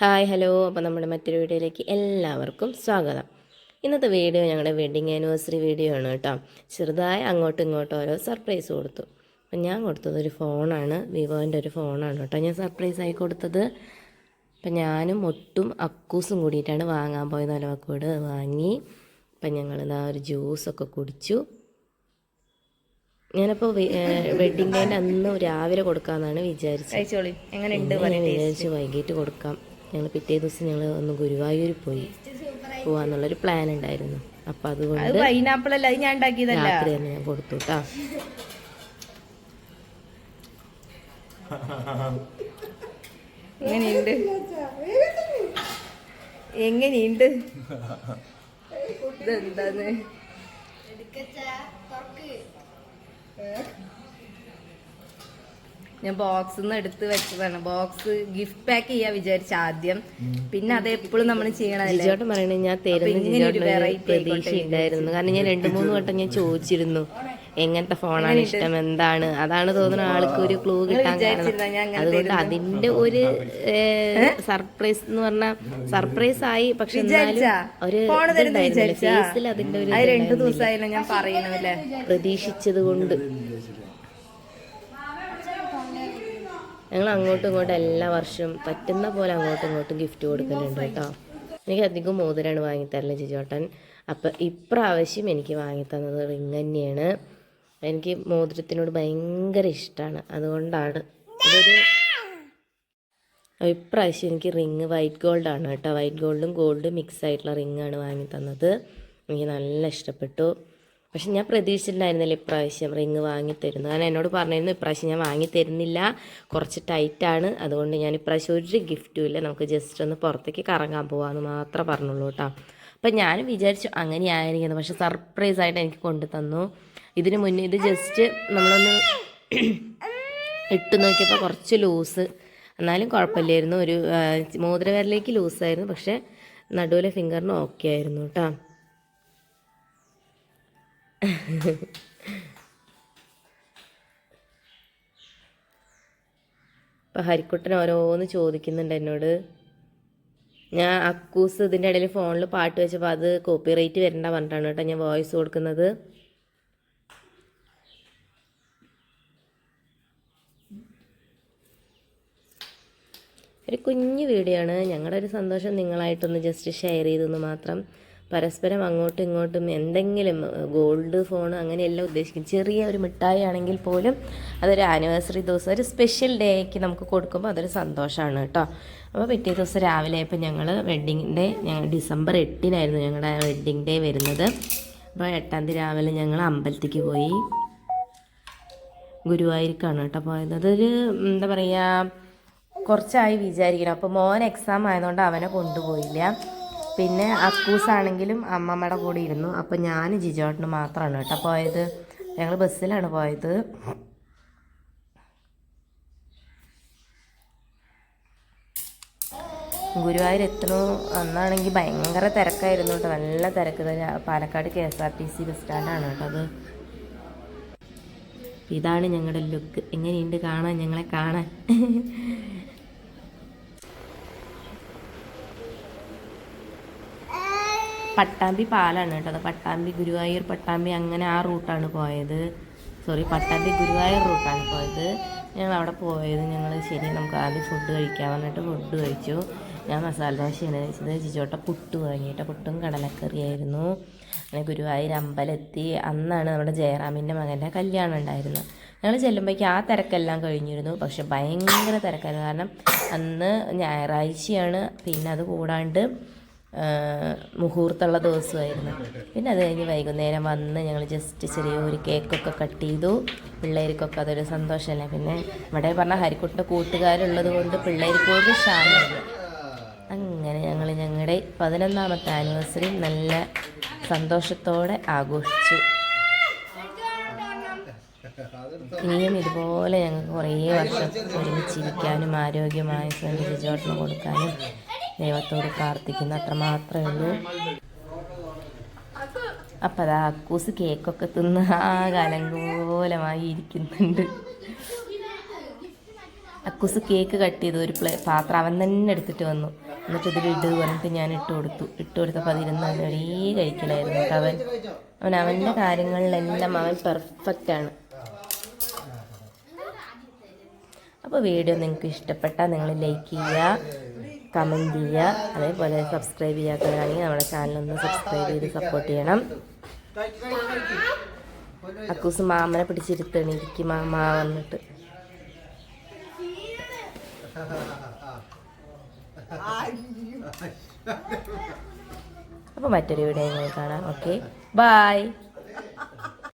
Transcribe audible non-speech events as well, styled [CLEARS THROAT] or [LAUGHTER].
Hi hello. അപ്പോൾ നമ്മുടെ മറ്റൊരു വീഡിയോയിലേക്ക് എല്ലാവർക്കും സ്വാഗതം. ഇന്നത്തെ വീഡിയോ ഞങ്ങളുടെ വെഡിങ് ആനിവേഴ്സറി വീഡിയോ ആണ് കേട്ടോ. ചെറുതായി അങ്ങോട്ടും ഇങ്ങോട്ടും ഓരോ സർപ്രൈസ് കൊടുത്തു. അപ്പം ഞാൻ കൊടുത്തത് ഒരു ഫോണാണ് വിവോന്റെ ഒരു ഫോണാണ് കേട്ടോ. ഞാൻ സർപ്രൈസ് ആയി കൊടുത്തത്. അപ്പം ഞാനും ഒട്ടും അക്കൂസും കൂടിയിട്ടാണ് വാങ്ങാൻ പോയത്. ഒലവക്കോട് വാങ്ങി. അപ്പം ഞങ്ങളിതാ ഒരു ജ്യൂസൊക്കെ കുടിച്ചു. ഞാനപ്പോൾ വെഡിങ് ഡേന്റെ അന്ന് രാവിലെ കൊടുക്കാമെന്നാണ് വിചാരിച്ചത്. വിചാരിച്ചു വൈകിട്ട് കൊടുക്കാം. ഞങ്ങൾ പിറ്റേ ദിവസം ഞങ്ങൾ ഒന്ന് ഗുരുവായൂർ പോയി പോവാന്നുള്ളൊരു പ്ലാൻ ഉണ്ടായിരുന്നു അപ്പം അതുകൊണ്ട് അത് പൈനാപ്പിൾ അല്ല? ഞാൻ ഉണ്ടാക്കിയതല്ല. രാത്രി തന്നെ ഞാൻ കൊടുത്തു കേട്ടോ എങ്ങനെയുണ്ട്? എങ്ങനെയുണ്ട്? [LAUGHS] ഇതെന്താന്ന്? ഞാൻ ബോക്സ് നിന്ന് എടുത്ത് വെച്ചതാണ്. ബോക്സ് ഗിഫ്റ്റ് പാക്ക് ചെയ്യാ വിചാരിച്ച ആദ്യം. പിന്നെ അത് എപ്പോഴും നമ്മൾ ചെയ്യണതല്ലേ? ജിജോട്ടൻ പറയണേ ഞാൻ തരുന്ന പ്രതീക്ഷ ഉണ്ടായിരുന്നു. കാരണം ഞാൻ രണ്ട് മൂന്ന് വട്ടം ഞാൻ ചോദിച്ചിരുന്നു എങ്ങനത്തെ ഫോണാണ് ഇഷ്ടം? എന്താണ്? അതാണ് തോന്നുന്ന ആൾക്ക് ഒരു ക്ലൂ കിട്ടാൻ കാരണം. ഞാൻ അങ്ങനെ അതുകൊണ്ട് അതിന്റെ ഒരു സർപ്രൈസ് എന്ന് പറഞ്ഞാൽ സർപ്രൈസ് ആയി. പക്ഷെ ഒരു? ഫേസിൽ അതിന്റെ ഒരു പ്രതീക്ഷിച്ചത് കൊണ്ട്. ഞങ്ങൾ അങ്ങോട്ടും ഇങ്ങോട്ടും എല്ലാ വർഷവും പറ്റുന്ന പോലെ അങ്ങോട്ടും ഇങ്ങോട്ടും ഗിഫ്റ്റ് കൊടുക്കലുണ്ട് കേട്ടോ. എനിക്ക് അധികം മോതിരാണ് വാങ്ങിത്തരൽ ചേച്ചോട്ടൻ അപ്പം ഇപ്രാവശ്യം എനിക്ക് വാങ്ങിത്തന്നത് റിങ് തന്നെയാണ്. എനിക്ക് മോതിരത്തിനോട് ഭയങ്കര ഇഷ്ടമാണ് അതുകൊണ്ടാണ് അതൊരു ഇപ്രാവശ്യം എനിക്ക് റിങ് വൈറ്റ് ഗോൾഡാണ് കേട്ടോ. വൈറ്റ് ഗോൾഡും ഗോൾഡും മിക്സ് ആയിട്ടുള്ള റിങ്ങാണ് വാങ്ങി തന്നത് എനിക്ക് നല്ല ഇഷ്ടപ്പെട്ടു. പക്ഷെ ഞാൻ പ്രതീക്ഷിച്ചിട്ടുണ്ടായിരുന്നില്ല ഇപ്രാവശ്യം റിങ് വാങ്ങി തരുന്നു കാരണം എന്നോട് പറഞ്ഞിരുന്നു ഇപ്രാവശ്യം ഞാൻ വാങ്ങി തരുന്നില്ല കുറച്ച് ടൈറ്റാണ് അതുകൊണ്ട് ഞാൻ ഇപ്രാവശ്യം ഒരു ഗിഫ്റ്റും ഇല്ല. നമുക്ക് ജസ്റ്റ് ഒന്ന് പുറത്തേക്ക് കറങ്ങാൻ പോകാമെന്ന് മാത്രമേ പറഞ്ഞുള്ളൂ കേട്ടോ അപ്പം ഞാൻ വിചാരിച്ചു അങ്ങനെയായിരിക്കുന്നു. പക്ഷെ സർപ്രൈസ് ആയിട്ട് എനിക്ക് കൊണ്ടു തന്നു. ഇതിന് മുന്നേ ഇത് ജസ്റ്റ് നമ്മളൊന്ന് [CLEARS THROAT] ഇട്ട് നോക്കിയപ്പോൾ കുറച്ച് ലൂസ് എന്നാലും കുഴപ്പമില്ലായിരുന്നു. ഒരു മോതിരവിരലേക്ക് ലൂസായിരുന്നു പക്ഷേ നടുവിലെ ഫിംഗറിന് ഓക്കെ ആയിരുന്നു കേട്ടോ ഇപ്പം ഹരിക്കുട്ടൻ ഓരോന്ന് ചോദിക്കുന്നുണ്ട് എന്നോട്. ഞാൻ അക്കൂസ് ഇതിന്റെ ഇടയിൽ ഫോണിൽ പാട്ട് വെച്ചപ്പോൾ അത് കോപ്പി റേറ്റ് വരണ്ട പറഞ്ഞിട്ടാണ് കേട്ടോ ഞാൻ വോയിസ് കൊടുക്കുന്നത്. ഒരു കുഞ്ഞു വീഡിയോ ആണ്. ഞങ്ങളുടെ ഒരു സന്തോഷം നിങ്ങളായിട്ടൊന്ന് ജസ്റ്റ് ഷെയർ ചെയ്തെന്ന് മാത്രം. പരസ്പരം അങ്ങോട്ടും ഇങ്ങോട്ടും എന്തെങ്കിലും ഗോൾഡ് ഫോൺ അങ്ങനെയെല്ലാം ഉദ്ദേശിക്കും. ചെറിയ ഒരു മിഠായി ആണെങ്കിൽ പോലും അതൊരു ആനിവേഴ്സറി ദിവസം ഒരു സ്പെഷ്യൽ ഡേക്ക് നമുക്ക് കൊടുക്കുമ്പോൾ അതൊരു സന്തോഷമാണ് കേട്ടോ. അപ്പോൾ പിറ്റേ ദിവസം രാവിലെ ഇപ്പം ഞങ്ങൾ വെഡ്ഡിങ് ഡേ ഞങ്ങൾ ഡിസംബർ എട്ടിനായിരുന്നു ഞങ്ങളുടെ വെഡ്ഡിങ് ഡേ വരുന്നത്. അപ്പോൾ എട്ടാം തീയതി രാവിലെ ഞങ്ങൾ അമ്പലത്തേക്ക് പോയി ഗുരുവായൂർക്കാണ് കേട്ടോ പോയത്. അതൊരു എന്താ പറയുക കുറച്ചായി വിചാരിക്കണം. അപ്പോൾ മോൻ എക്സാം ആയതുകൊണ്ട് അവനെ കൊണ്ടുപോയില്ല. പിന്നെ അക്കൂസാണെങ്കിലും അമ്മമ്മയുടെ കൂടെ ഇരുന്നു. അപ്പോൾ ഞാൻ ജിജോട്ടിന് മാത്രമാണ് കേട്ടോ പോയത്. ഞങ്ങൾ ബസ്സിലാണ് പോയത്. ഗുരുവായൂർ എത്തണു അന്നാണെങ്കിൽ ഭയങ്കര തിരക്കായിരുന്നു കേട്ടോ. നല്ല തിരക്ക്. Palakkad K S R T C bus സ്റ്റാൻഡാണ് കേട്ടോ അത്. ഇതാണ് ഞങ്ങളുടെ ലുക്ക്. എങ്ങനെയുണ്ട് കാണാൻ? ഞങ്ങളെ കാണാൻ. പട്ടാമ്പി പാലാണ് കേട്ടോ. അത് പട്ടാമ്പി ഗുരുവായൂർ പട്ടാമ്പി അങ്ങനെ ആ റൂട്ടാണ് പോയത്. സോറി പട്ടാമ്പി ഗുരുവായൂർ റൂട്ടാണ് പോയത്. ഞങ്ങൾ അവിടെ പോയത്. ഞങ്ങൾ ശരി നമുക്ക് ആദ്യം ഫുഡ് കഴിക്കാൻ പറഞ്ഞിട്ട് ഫുഡ് കഴിച്ചു. ഞാൻ മസാല ദോശയാണ് കഴിച്ചത്. ചിച്ചോട്ട പുട്ട് വാങ്ങിയിട്ട് പുട്ടും കടലക്കറിയായിരുന്നു. അങ്ങനെ ഗുരുവായൂർ അമ്പലത്തി അന്നാണ് നമ്മുടെ ജയറാമിന്റെ മകന്റെ കല്യാണം ഉണ്ടായിരുന്നത്. ഞങ്ങൾ ചെല്ലുമ്പോഴേക്കും ആ തിരക്കെല്ലാം കഴിഞ്ഞിരുന്നു. പക്ഷെ ഭയങ്കര തിരക്കായിരുന്നു. കാരണം അന്ന് ഞായറാഴ്ചയാണ്. പിന്നെ അത് കൂടാണ്ട് മുഹൂർത്തമുള്ള ദിവസമായിരുന്നു. പിന്നെ അത് കഴിഞ്ഞ് വൈകുന്നേരം വന്ന് ഞങ്ങൾ ജസ്റ്റ് ചെറിയൊരു കേക്കൊക്കെ കട്ട് ചെയ്തു. പിള്ളേർക്കൊക്കെ അതൊരു സന്തോഷമല്ലേ പിന്നെ ഇവിടെ പറഞ്ഞ ഹരിക്കുട്ട കൂട്ടുകാരുള്ളത് കൊണ്ട് പിള്ളേർക്ക് ഒരു ക്ഷാമമില്ല അങ്ങനെ ഞങ്ങൾ ഞങ്ങളുടെ പതിനൊന്നാമത്തെ ആനിവേഴ്സറി നല്ല സന്തോഷത്തോടെ ആഘോഷിച്ചു. ഇനിയും ഇതുപോലെ ഞങ്ങൾക്ക് കുറേ വർഷം ഒരുമിച്ചിരിക്കാനും ആരോഗ്യമായ സ്വന്തം റിജോർട്ടിന് കൊടുക്കാനും ദൈവത്തോട് പ്രാർത്ഥിക്കുന്നു അത്ര മാത്രമേ ഉള്ളൂ. അപ്പം അതാ അക്കൂസ് കേക്കൊക്കെ തിന്ന് ആ കലങ്കോലമായി ഇരിക്കുന്നുണ്ട്. അക്കൂസ് കേക്ക് കട്ട് ചെയ്ത് ഒരു പ്ലേ പാത്രം അവൻ തന്നെ എടുത്തിട്ട് വന്നു. എന്നിട്ട് ഇതിൽ ഇട്ട് പറഞ്ഞിട്ട് ഞാൻ ഇട്ട് കൊടുത്തു. ഇട്ട് കൊടുത്തപ്പോൾ അതിരുന്ന് അവൻ ഒരേ കഴിക്കലായിരുന്നു അവൻ. അവൻ അവന്റെ കാര്യങ്ങളിലെല്ലാം അവൻ പെർഫെക്റ്റ് ആണ് അപ്പോൾ വീഡിയോ നിങ്ങൾക്ക് ഇഷ്ടപ്പെട്ടാൽ നിങ്ങൾ ലൈക്ക് ചെയ്യുക കമന്റ് ചെയ്യുക അതേപോലെ സബ്സ്ക്രൈബ് ചെയ്യാത്തവരാണെങ്കിൽ നമ്മുടെ ചാനലൊന്ന് സബ്സ്ക്രൈബ് ചെയ്ത് സപ്പോർട്ട് ചെയ്യണം. അക്കൂസ് മാമനെ പിടിച്ചിരുത്തണി ഇരിക്കും മാമ വന്നിട്ട്. അപ്പോൾ മറ്റൊരു വീഡിയോ കാണാം. Okay bye